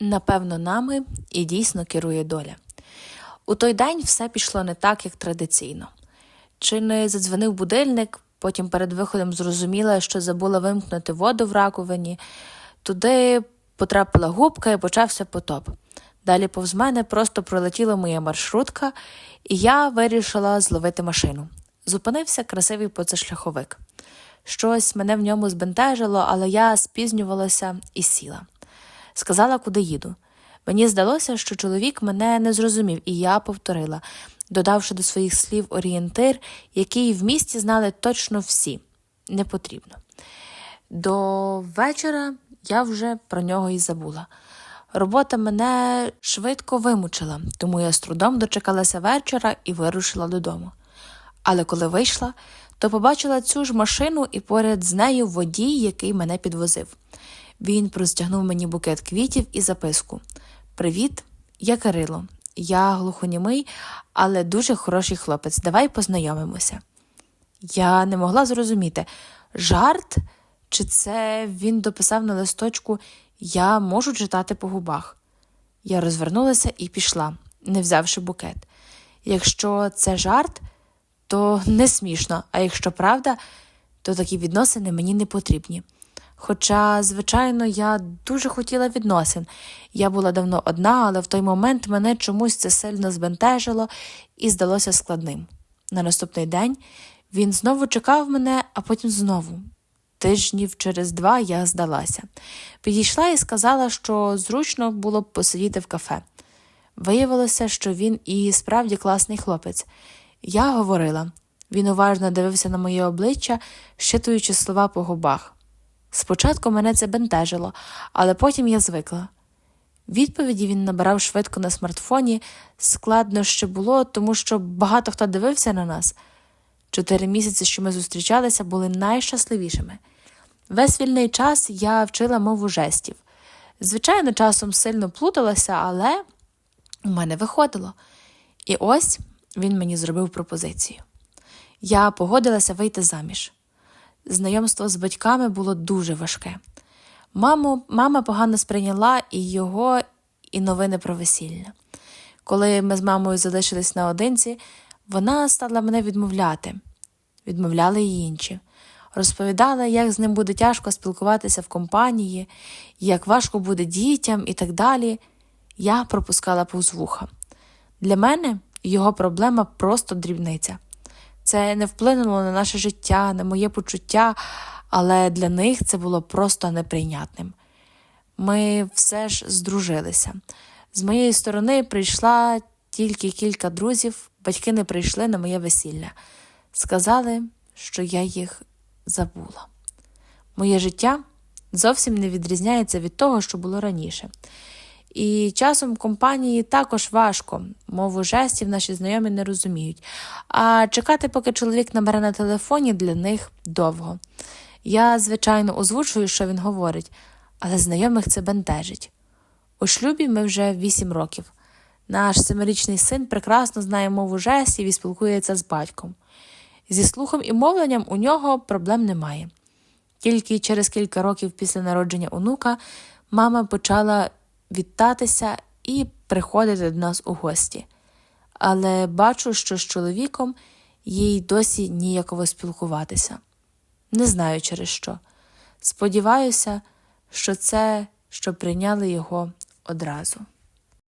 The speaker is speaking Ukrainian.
Напевно, нами і дійсно керує доля. У той день все пішло не так, як традиційно. Чи не задзвонив будильник, потім перед виходом зрозуміла, що забула вимкнути воду в раковині. Туди потрапила губка і почався потоп. Далі повз мене просто пролетіла моя маршрутка, і я вирішила зловити машину. Зупинився красивий позашляховик. Щось мене в ньому збентежило, але я спізнювалася і сіла. Сказала, куди їду. Мені здалося, що чоловік мене не зрозумів, і я повторила, додавши до своїх слів орієнтир, який в місті знали точно всі. Не потрібно. До вечора я вже про нього і забула. Робота мене швидко вимучила, тому я з трудом дочекалася вечора і вирушила додому. Але коли вийшла, то побачила цю ж машину і поряд з нею водій, який мене підвозив. Він простягнув мені букет квітів і записку: Привіт, я Кирило. Я глухонімий, але дуже хороший хлопець. Давай познайомимося. Я не могла зрозуміти, жарт, чи це він дописав на листочку Я можу читати по губах. Я розвернулася і пішла, не взявши букет. Якщо це жарт, то не смішно, а якщо правда, то такі відносини мені не потрібні. Хоча, звичайно, я дуже хотіла відносин. Я була давно одна, але в той момент мене чомусь це сильно збентежило і здалося складним. На наступний день він знову чекав мене, а потім знову. Тижнів через два я здалася. Підійшла і сказала, що зручно було б посидіти в кафе. Виявилося, що він і справді класний хлопець. Я говорила. Він уважно дивився на моє обличчя, щитуючи слова по губах. Спочатку мене це бентежило, але потім я звикла. Відповіді він набирав швидко на смартфоні, складно ще було, тому що багато хто дивився на нас. Чотири місяці, що ми зустрічалися, були найщасливішими. Весь вільний час я вчила мову жестів. Звичайно, часом сильно плуталася, але у мене виходило. І ось він мені зробив пропозицію. Я погодилася вийти заміж. Знайомство з батьками було дуже важке. Маму, мама погано сприйняла і його, і новини про весілля. Коли ми з мамою залишились наодинці, вона стала мене відмовляти, відмовляли й інші. Розповідала, як з ним буде тяжко спілкуватися в компанії, як важко буде дітям і так далі. Я пропускала повз вуха. Для мене його проблема просто дрібниця. Це не вплинуло на наше життя, на моє почуття, але для них це було просто неприйнятним. Ми все ж здружилися. З моєї сторони прийшла тільки кілька друзів, батьки не прийшли на моє весілля. Сказали, що я їх забула. Моє життя зовсім не відрізняється від того, що було раніше. І часом компанії також важко, мову жестів наші знайомі не розуміють. А чекати, поки чоловік набере на телефоні, для них довго. Я, звичайно, озвучую, що він говорить, але знайомих це бентежить. У шлюбі ми вже вісім років. Наш семирічний син прекрасно знає мову жестів і спілкується з батьком. Зі слухом і мовленням у нього проблем немає. Тільки через кілька років після народження онука мама почала вітатися і приходити до нас у гості. Але бачу, що з чоловіком їй досі ніяково спілкуватися. Не знаю через що. Сподіваюся, що це, що прийняли його одразу.